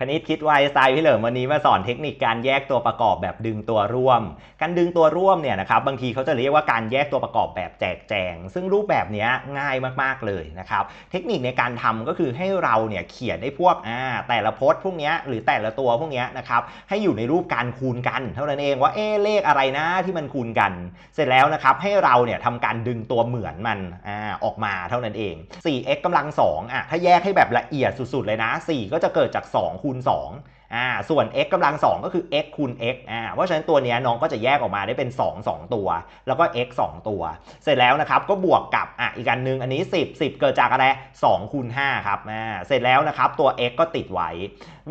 คณิตคิดไวสไตล์พี่เหลิมวันนี้มาสอนเทคนิคการแยกตัวประกอบแบบดึงตัวร่วม การดึงตัวร่วมเนี่ยนะครับบางทีเขาจะเรียกว่าการแยกตัวประกอบแบบแจกแจง ซึ่งรูปแบบนี้ง่ายมากๆเลยนะครับเทคนิคในการทำก็คือให้เราเนี่ยเขียนให้พวกอ่าแต่ละพจน์พวกเนี้ยหรือแต่ละตัวพวกเนี้ยนะครับให้อยู่ในรูปการคูณกัน เท่านั้นเองว่าเอ๊เลขอะไรนะที่มันคูณกัน เสร็จแล้วนะครับให้เราเนี่ยทำการดึงตัวเหมือนมันอ่าออกมาเท่านั้นเอง 4x กำลัง2อะถ้าแยกให้แบบละเอียดสุดๆเลยนะ 4 ก็จะเกิดจาก2คูณ 2อ่าส่วน x กำลัง 2 ก็คือ x คูณ x อ่าเพราะฉะนั้นตัวนี้น้องก็จะแยกออกมาได้เป็น 2 2 ตัว แล้วก็ x 2 ตัว เสร็จแล้วนะครับก็บวกกับอะอีกอันนึงอันนี้ 10 10 เกิดจากอะไร2คูณ5ครับอ่าเสร็จแล้วนะครับตัว x ก็ติดไว้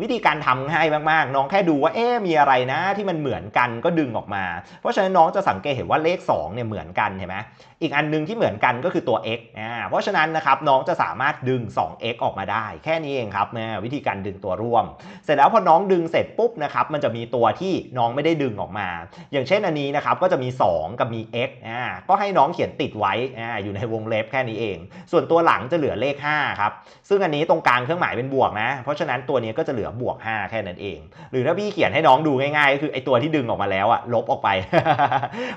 วิธีการทำง่ายมากๆ น้องแค่ดูว่าเอ๊มีอะไรนะที่มันเหมือนกันก็ดึงออกมา เพราะฉะนั้นน้องจะสังเกตเห็นว่าเลข2เนี่ยเหมือนกันเห็นไหมอีกอันหนึงที่เหมือนกันก็คือตัว x อ่าเพราะฉะนั้นนะครับน้องจะสามารถดึง 2x ออกมาได้ แค่นี้เองครับนะวิธีการดึงตัวร่วม เสร็จแล้วพอน้องดึงเสร็จปุ๊บนะครับมันจะมีตัวที่น้องไม่ได้ดึงออกมา อย่างเช่นอันนี้นะครับก็จะมี 2 กับมี x อ่าก็ให้น้องเขียนติดไว้อ่าอยู่ในวงเล็บแค่นี้เอง ส่วนตัวหลังจะเหลือเลข5ครับซึ่งอันนี้ตรงกลางเครื่องหมายเป็นบวกนะ เพราะฉะนั้นตัวนี้ก็จะเหลือบวก 5 แค่นั้นเอง หรือถ้าพี่เขียนให้น้องดูง่ายๆก็คือไอตัวที่ดึงออกมาแล้วอะลบออกไป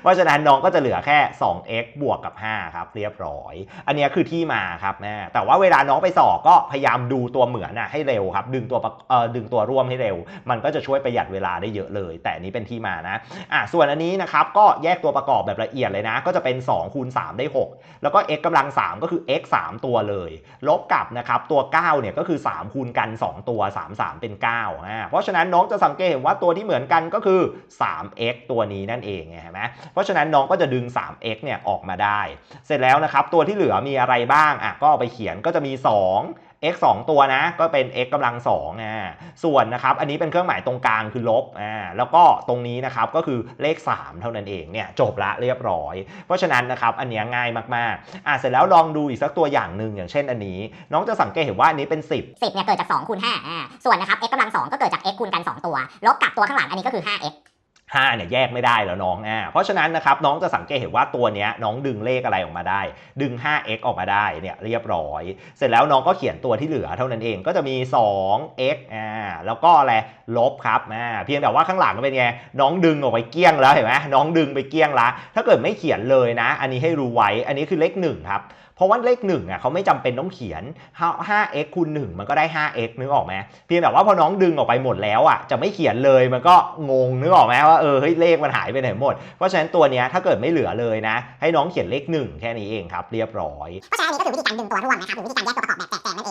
เพราะฉะนั้นน้องก็จะเหลือแค่ 2x บวกกับ 5 ครับ เรียบร้อย อันนี้คือที่มาครับนะแต่ว่าเวลาน้องไปสอบก็พยายามดูตัวเหมือนอะให้เร็วครับ ดึงตัวประดึงตัวร่วมให้เร็ว มันก็จะช่วยประหยัดเวลาได้เยอะเลย แต่นี้เป็นที่มานะอะส่วนอันนี้นะครับก็แยกตัวประกอบแบบละเอียดเลยนะ ก็จะเป็น2คูณ3ได้ 6 แล้วก็ x กำลัง 3 ก็คือ x 3 ตัวเลย ลบกับนะครับตัว9เนี่ยก็คือ 3 คูณกัน 2 ตัว 3 3 เป็น9อ่าเพราะฉะนั้นน้องจะสังเกตเห็นว่าตัวที่เหมือนกันก็คือ 3x ตัวนี้นั่นเองไงเห็นไหมเพราะฉะนั้นน้องก็จะดึง 3x เนี่ยออกมาได้ เสร็จแล้วนะครับตัวที่เหลือมีอะไรบ้างอะก็เอาไปเขียนก็จะมี 2 x 2 ตัวนะก็เป็น x กำลัง2อ่าส่วนนะครับอันนี้เป็นเครื่องหมายตรงกลางคือลบอ่าแล้วก็ตรงนี้นะครับก็คือเลข 3 เท่านั้นเองเนี่ยจบละเรียบร้อย เพราะฉะนั้นนะครับอันนี้ง่ายมากๆอ่าเสร็จแล้วลองดูอีกสักตัวอย่างหนึ่งอย่างเช่นอันนี้ น้องจะสังเกตเห็นว่าอันนี้เป็น 10 10เนี่ยเกิดจาก2คูณ5อ่าส่วนนะครับ x กำลัง2ก็เกิดจาก x คูณกัน 2 ตัว ลบกับตัวข้างหลังอันนี้ก็คือ 5x 5เนี่ยแยกไม่ได้แล้วน้องอ่าเพราะฉะนั้นนะครับน้องจะสังเกตเห็นว่าตัวเนี้ยน้องดึงเลขอะไรออกมาได้ ดึง 5x ออกมาได้เนี่ยเรียบร้อย เสร็จแล้วน้องก็เขียนตัวที่เหลือเท่านั้นเองก็จะมี 2x อ่าแล้วก็อะไรลบครับอ่าเพียงแต่ว่าข้างหลังเป็นไงน้องดึงออกไปเกี้ยงแล้วเห็นไหมน้องดึงไปเกี้ยงละถ้าเกิดไม่เขียนเลยนะ อันนี้ให้รู้ไว้อันนี้คือเลข1ครับ เพราะว่าเลขหนึ่งอะเขาไม่จำเป็นต้องเขียน 5x คูณ1มันก็ได้ 5x นึกออกไหมเพียงแต่ว่าพอน้องดึงออกไปหมดแล้วอะจะไม่เขียนเลยมันก็งงนึกออกไหมว่าเออเฮ้ยเลขมันหายไปไหนหมด เพราะฉะนั้นตัวเนี้ยถ้าเกิดไม่เหลือเลยนะ ให้น้องเขียนเลข 1 แค่นี้เองครับ เรียบร้อย เพราะฉะนั้นอันนี้ก็คือวิธีการดึงตัวร่วมนะครับหรือวิธีการแยกตัวประกอบแบบแตกแจงนั่นเอง